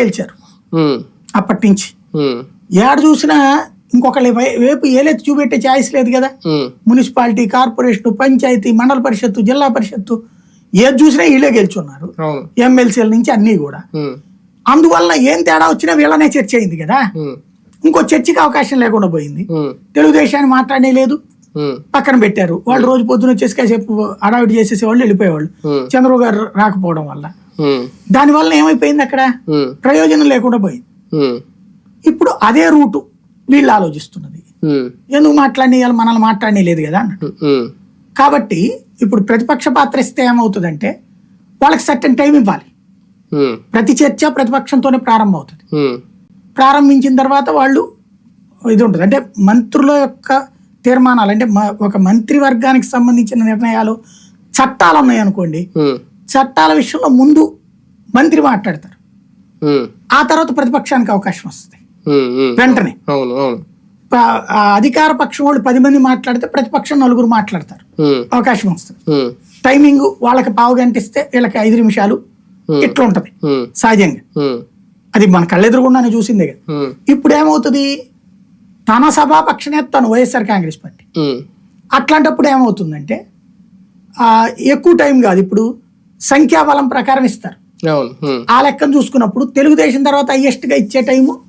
గెలిచారు. అప్పటి నుంచి ఏడ చూసినా ఇంకొకళ్ళ వైపు ఏలెత్తి చూపెట్టే ఛాయిస్ లేదు కదా. మున్సిపాలిటీ కార్పొరేషన్ పంచాయతీ మండల పరిషత్తు జిల్లా పరిషత్తు ఏది చూసినా వీళ్ళే గెలుచున్నారు. ఎమ్మెల్సీల నుంచి అన్నీ కూడా. అందువల్ల ఏం తేడా వచ్చినా వీళ్ళనే చర్చ అయింది కదా. ఇంకో చర్చకి అవకాశం లేకుండా పోయింది. తెలుగుదేశాన్ని మాట్లాడే లేదు. పక్కన పెట్టారు. వాళ్ళు రోజు పొద్దున వచ్చేసి కాసేపు అడావిడి చేసేసే వాళ్ళు వెళ్ళిపోయేవాళ్ళు చంద్రబాబు గారు రాకపోవడం వల్ల. దానివల్ల ఏమైపోయింది అక్కడ? ప్రయోజనం లేకుండా పోయింది. ఇప్పుడు అదే రూటు వీళ్ళు ఆలోచిస్తున్నది. ఎందుకు మాట్లాడి మనల్ని మాట్లాడనే లేదు కదా అన్నట్టు. కాబట్టి ఇప్పుడు ప్రతిపక్ష పాత్ర ఇస్తే ఏమవుతుందంటే వాళ్ళకి సర్టన్ టైం ఇవ్వాలి. ప్రతి చర్చ ప్రతిపక్షంతోనే ప్రారంభం అవుతుంది ప్రారంభించిన తర్వాత వాళ్ళు ఇది ఉంటుంది అంటే మంత్రుల యొక్క తీర్మానాలు అంటే ఒక మంత్రివర్గానికి సంబంధించిన నిర్ణయాలు చట్టాలు ఉన్నాయి అనుకోండి. ఉమ్, చట్టాల విషయంలో ముందు మంత్రి మాట్లాడతారు. ఆ తర్వాత ప్రతిపక్షానికి అవకాశం వస్తుంది. వెంటనే. అధికార పక్షం వాళ్ళు పది మంది మాట్లాడితే ప్రతిపక్షం నలుగురు మాట్లాడతారు. అవకాశం వస్తుంది. టైమింగ్ వాళ్ళకి పావు గంట ఇస్తే వీళ్ళకి ఐదు నిమిషాలు. ఇట్లా ఉంటది. సహజంగా. అది మన కళ్ళెదురుగుండానే చూసిందే కదా. ఇప్పుడు ఏమవుతుంది? తన సభాపక్ష నేత తను వైఎస్ఆర్ కాంగ్రెస్ పార్టీ. అట్లాంటప్పుడు ఏమవుతుందంటే ఎక్కువ టైం కాదు ఇప్పుడు సంఖ్యాబలం ప్రకారం ఇస్తారు. ఆ లెక్కను చూసుకున్నప్పుడు తెలుగుదేశం తర్వాత highest గా ఇచ్చే టైము